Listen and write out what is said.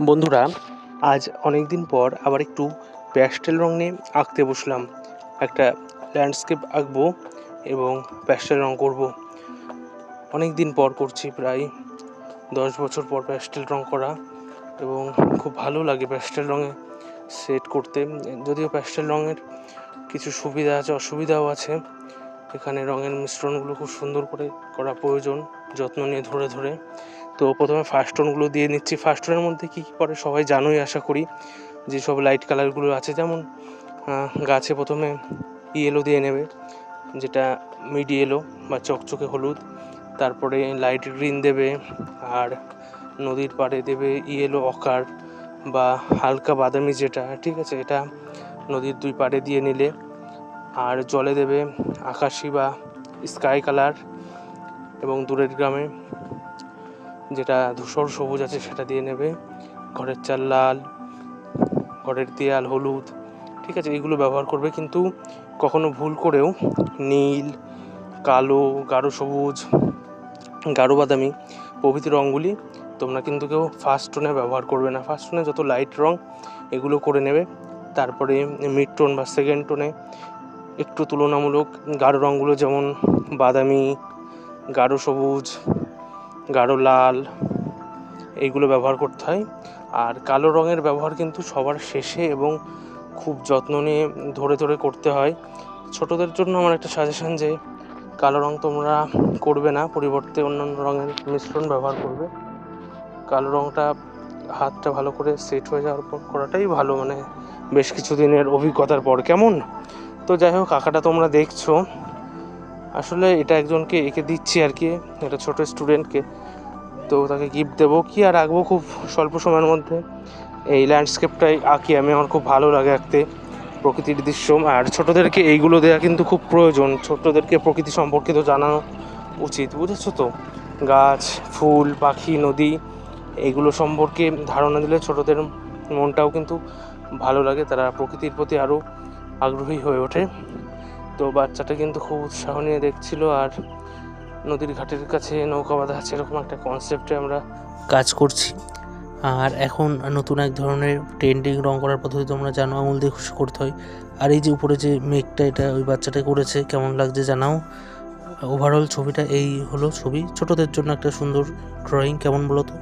বন্ধুরা, আজ অনেক দিন পর আবার একটু প্যাস্টেল রং নিয়ে আঁকতে বসলাম। একটা ল্যান্ডস্কেপ আঁকবো এবং প্যাস্টেল রং করব। অনেক দিন পর করছি, প্রায় দশ বছর পর প্যাস্টেল রং করা এবং খুব ভালো লাগে প্যাস্টেল রঙে সেট করতে। যদিও প্যাস্টেল রঙের কিছু সুবিধা আছে, অসুবিধাও আছে। এখানে রঙের মিশ্রণগুলো খুব সুন্দর করে করা প্রয়োজন, যত্ন নিয়ে ধরে ধরে। তো প্রথমে ফার্স্ট টোনগুলো দিয়ে নিচ্ছি। ফার্স্ট টোনের মধ্যে কী কী পড়ে সবাই জানোই, আশা করি যেসব লাইট কালারগুলো আছে। যেমন গাছে প্রথমে ইয়েলো দিয়ে নেবে, যেটা মিড ইয়েলো বা চকচকে হলুদ। তারপরে লাইট গ্রিন দেবে, আর নদীর পাড়ে দেবে ইয়েলো অকার বা হালকা বাদামি যেটা, ঠিক আছে? এটা নদীর দুই পাড়ে দিয়ে নিলে। আর জলে দেবে আকাশি বা স্কাই কালার এবং দূরের গ্রামে যেটা ধূসর সবুজ আছে সেটা দিয়ে নেবে। ঘরের চাল লাল, ঘরের দেয়াল হলুদ, ঠিক আছে, এগুলো ব্যবহার করবে। কিন্তু কখনো ভুল করেও নীল, কালো, গাঢ় সবুজ, গাঢ় বাদামি প্রভৃতি রঙগুলি তোমরা কিন্তু কেউ ফার্স্ট টোনে ব্যবহার করবে না। ফার্স্ট টোনে যত লাইট রং, এগুলো করে নেবে। তারপরে মিড টোন বা সেকেন্ড টোনে একটু তুলনামূলক গাঢ় রঙগুলো যেমন বাদামি, গাঢ় সবুজ গাঢ় লাল, এইগুলো ব্যবহার করতে হয়। আর কালো রঙের ব্যবহার কিন্তু সবার শেষে এবং খুব যত্ন নিয়ে ধরে ধরে করতে হয়। ছোটদের জন্য আমার একটা সাজেশন যে, কালো রং তোমরা করবে না, পরিবর্তে অন্যান্য রঙের মিশ্রণ ব্যবহার করবে। কালো রংটা হাতটা ভালো করে সেট হয়ে যাওয়ার পর করাটাই ভালো মানে বেশ কিছু দিনের অভিজ্ঞতার পর। কেমন? তো যাই হোক, আঁকাটা তোমরা দেখছ। আসলে এটা একজনকে এঁকে দিচ্ছি আর কি, একটা ছোট স্টুডেন্টকে তো তাকে গিফট দেবো। কি আর আঁকবো খুব স্বল্প সময়ের মধ্যে। এই ল্যান্ডস্কেপটাই আঁকি আমি, আমার খুব ভালো লাগে আঁকতে। প্রকৃতির দৃশ্য। আর ছোটোদেরকে এইগুলো দেওয়া কিন্তু খুব প্রয়োজন। ছোট্টদেরকে প্রকৃতি সম্পর্কিত জানানো উচিত, বুঝেছ তো? গাছ, ফুল, পাখি, নদী, এইগুলো সম্পর্কে ধারণা দিলে ছোটদের মনটাও কিন্তু ভালো লাগে। তারা প্রকৃতির প্রতি আরও আগ্রহী হয়ে ওঠে। তো বাচ্চাটা কিন্তু খুব উৎসাহ নিয়ে দেখছিল আর নদীর ঘাটের কাছে নৌকা বাঁধা আছে, এরকম একটা কনসেপ্টে আমরা কাজ করছি। আর এখন নতুন এক ধরনের ট্রেন্ডিং রং করার পদ্ধতি তোমরা জানো, আঙুল দিয়ে খুশি করতে হয়। আর এই যে উপরে যে মেঘটা, এটা ওই বাচ্চাটা করেছে, কেমন লাগছে জানাও। ওভারঅল ছবিটা এই হলো ছবি। ছোটদের জন্য একটা সুন্দর ড্রয়িং কেমন বলো তো?